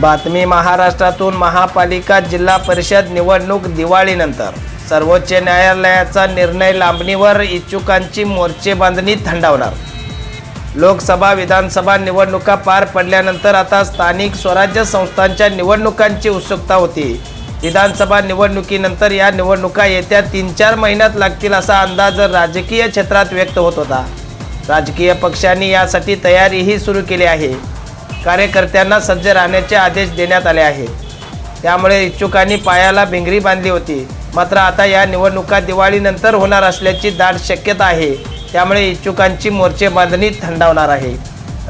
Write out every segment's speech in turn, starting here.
बातमी महाराष्ट्रातून महापालिका जिल्हा परिषद निवडणूक दिवाळीनंतर. सर्वोच्च न्यायालयाचा निर्णय लांबणीवर इच्छुकांची मोर्चेबांधणी थंडावणार. लोकसभा विधानसभा निवडणुका पार पडल्यानंतर आता स्थानिक स्वराज्य संस्थांच्या निवडणुकांची उत्सुकता होती. विधानसभा निवडणुकीनंतर या निवडणुका येत्या तीन चार महिन्यात लागतील असा अंदाज राजकीय क्षेत्रात व्यक्त होत होता. राजकीय पक्षांनी यासाठी तयारीही सुरू केली आहे. कार्यकर्त्यांना सज्ज राहण्याचे आदेश देण्यात आले आहेत. त्यामुळे इच्छुकांनी पायाला भिंगरी बांधली होती. मात्र आता या निवडणुका दिवाळीनंतर होणार असल्याची दाट शक्यता आहे. त्यामुळे इच्छुकांची मोर्चे बांधणी थंडावणार आहे.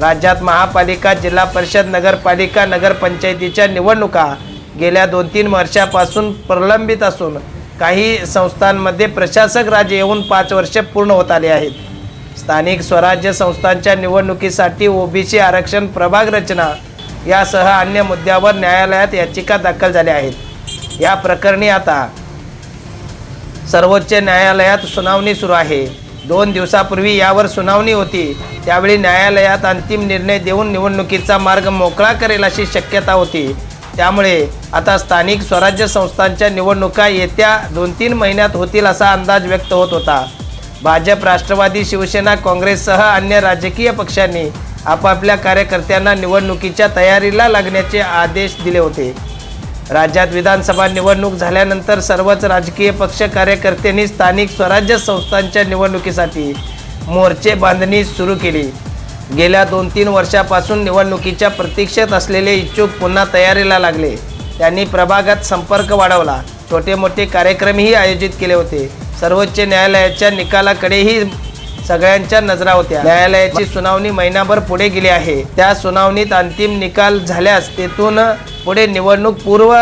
राज्यात महापालिका जिल्हा परिषद नगरपालिका नगरपंचायतीच्या निवडणुका गेल्या दोन तीन वर्षापासून प्रलंबित असून काही संस्थांमध्ये प्रशासक राज येऊन पाच वर्ष पूर्ण होत आले आहेत. स्थानिक स्वराज्य संस्थांच्या निवडणुकीसाठी ओबीसी आरक्षण प्रभाग रचना यासह अन्य मुद्द्यावर न्यायालयात याचिका दाखल झाल्या आहेत. या प्रकरणी आता सर्वोच्च न्यायालयात सुनावणी सुरू आहे. दोन दिवसापूर्वी यावर सुनावणी होती. त्यावेळी न्यायालयात अंतिम निर्णय देऊन निवडणुकीचा मार्ग मोकळा करेल अशी शक्यता होती. त्यामुळे आता स्थानिक स्वराज्य संस्थांच्या निवडणुका येत्या दोन तीन महिन्यात होतील असा अंदाज व्यक्त होत होता. भाजप राष्ट्रवादी शिवसेना काँग्रेससह अन्य राजकीय पक्षांनी आपापल्या कार्यकर्त्यांना निवडणुकीच्या तयारीला लागण्याचे आदेश दिले होते. राज्यात विधानसभा निवडणूक झाल्यानंतर सर्वच राजकीय पक्ष कार्यकर्त्यांनी स्थानिक स्वराज्य संस्थांच्या निवडणुकीसाठी मोर्चे बांधणी सुरू केली. गेल्या दोन तीन वर्षापासून निवडणुकीच्या प्रतीक्षेत असलेले इच्छुक पुन्हा तयारीला लागले. त्यांनी प्रभागात संपर्क वाढवला. छोटे मोठे कार्यक्रमही आयोजित केले होते. सर्वोच्च न्यायालयाच्या निकालाकडेही सगळ्यांच्या नजरा होत्या. न्यायालयाची सुनावणी महिनाभर पुढे गेली आहे. त्या सुनावणीत अंतिम निकाल झाल्यास तेथून पुढे निवडणूक पूर्व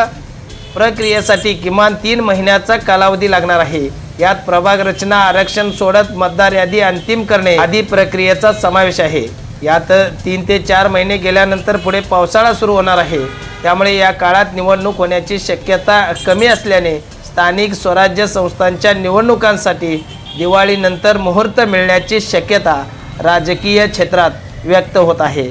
प्रक्रियेसाठी किमान तीन महिन्याचा कालावधी लागणार आहे. यात प्रभाग रचना आरक्षण सोडत मतदार यादी अंतिम करणे आदी प्रक्रियेचा समावेश आहे. यात तीन ते चार महिने गेल्यानंतर पुढे पावसाळा सुरू होणार आहे. त्यामुळे या काळात निवडणूक होण्याची शक्यता कमी असल्याने स्थानिक स्वराज्य संस्थांच्या निवडणुकांसाठी दिवाळीनंतर मुहूर्त मिळण्याची शक्यता राजकीय क्षेत्रात व्यक्त होत आहे.